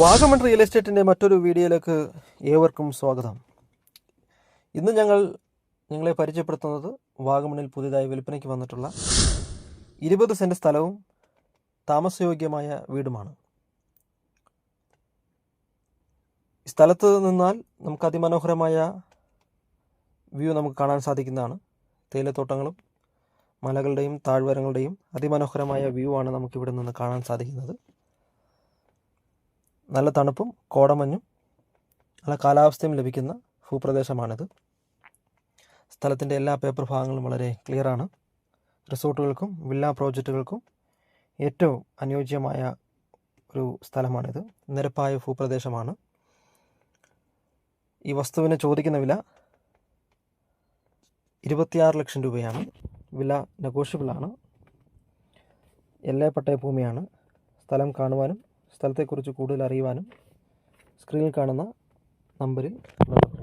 Vagamon real എസ്റ്റേറ്റിന്റെ മറ്റൊരു വീഡിയോയിലേക്ക് ഏവർക്കും സ്വാഗതം. ഇന്ന് ഞങ്ങൾ നിങ്ങളെ പരിചയപ്പെടുത്തുന്നത് വാഗമണിൽ പുതിയതായി വിൽപ്പനയ്ക്ക് വന്നിട്ടുള്ള ഇരുപത് സെന്റ് സ്ഥലവും താമസയോഗ്യമായ വീടുമാണ്. സ്ഥലത്ത് നിന്നാൽ നമുക്ക് അതിമനോഹരമായ വ്യൂ നമുക്ക് കാണാൻ സാധിക്കുന്നതാണ്. തേയിലത്തോട്ടങ്ങളും മലകളുടെയും താഴ്വരങ്ങളുടെയും അതിമനോഹരമായ വ്യൂ ആണ് നമുക്കിവിടെ നിന്ന് കാണാൻ സാധിക്കുന്നത്. നല്ല തണുപ്പും കോടമഞ്ഞും നല്ല കാലാവസ്ഥയും ലഭിക്കുന്ന ഭൂപ്രദേശമാണിത്. സ്ഥലത്തിന്റെ എല്ലാ പേപ്പർ ഭാഗങ്ങളും വളരെ ക്ലിയറാണ് റിസോർട്ടുകൾക്കും വില്ല പ്രോജക്റ്റുകൾക്കും ഏറ്റവും അനുയോജ്യമായ ഒരു സ്ഥലമാണിത്. നിരപ്പായ ഭൂപ്രദേശമാണ്. ഈ വസ്തുവിന് ചോദിക്കുന്ന വില ഇരുപത്തിയാറ് ലക്ഷം രൂപയാണ്. വില നെഗോഷ്യബിളാണ് എല്ലേ പട്ടയ ഭൂമിയാണ്. സ്ഥലം കാണുവാനും സ്ഥലത്തെക്കുറിച്ച് കൂടുതൽ അറിയുവാനും സ്ക്രീനിൽ കാണുന്ന നമ്പറിൽ ബന്ധപ്പെടുക